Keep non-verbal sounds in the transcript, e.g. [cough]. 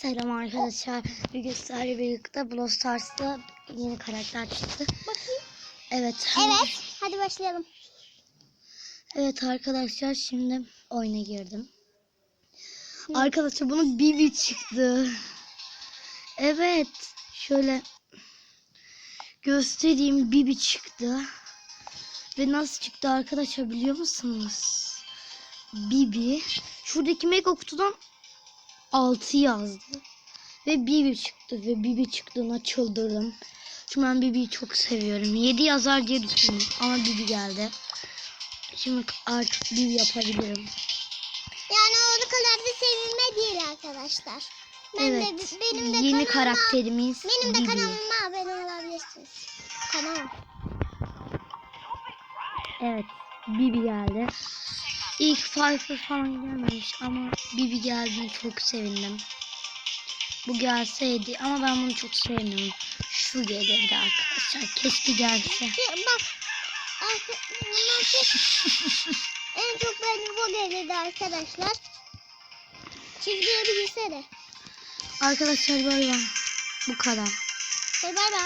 Selam arkadaşlar. Bugün sizlerle birlikte Brawl Stars'ta yeni karakter çıktı. Bakayım. Evet. Evet. Hadi başlayalım. Evet arkadaşlar şimdi oyuna girdim. Arkadaşlar bunun Bibi çıktı. Evet. Şöyle göstereyim Bibi çıktı. Ve nasıl çıktı arkadaşlar biliyor musunuz? Bibi. Şuradaki mega kutudan 6 yazdı. Ve Bibi çıktı. Ve Bibi çıktığına çıldırdım. Çünkü ben Bibi'yi çok seviyorum. 7 yazar diye düşündüm. Ama Bibi geldi. Şimdi artık Bibi yapabilirim. Yani o kadar da sevilme değil arkadaşlar. Ben evet. de benim de Yeni kanalıma, karakterimiz benim de Bibi. kanalıma abone olabilirsiniz. Kanal. Evet. Bibi geldi. İlk Pfeiffer falan gelmemiş ama Bibi geldiğine çok sevindim. Bu gelseydi ama ben bunu çok sevmiyorum. Şu gelirdi arkadaşlar. Keşke gelse. Bak. [laughs] en çok benim bu gelirdi arkadaşlar. Çizgiye bir gitsene. Arkadaşlar böyle bu kadar. Bay bay.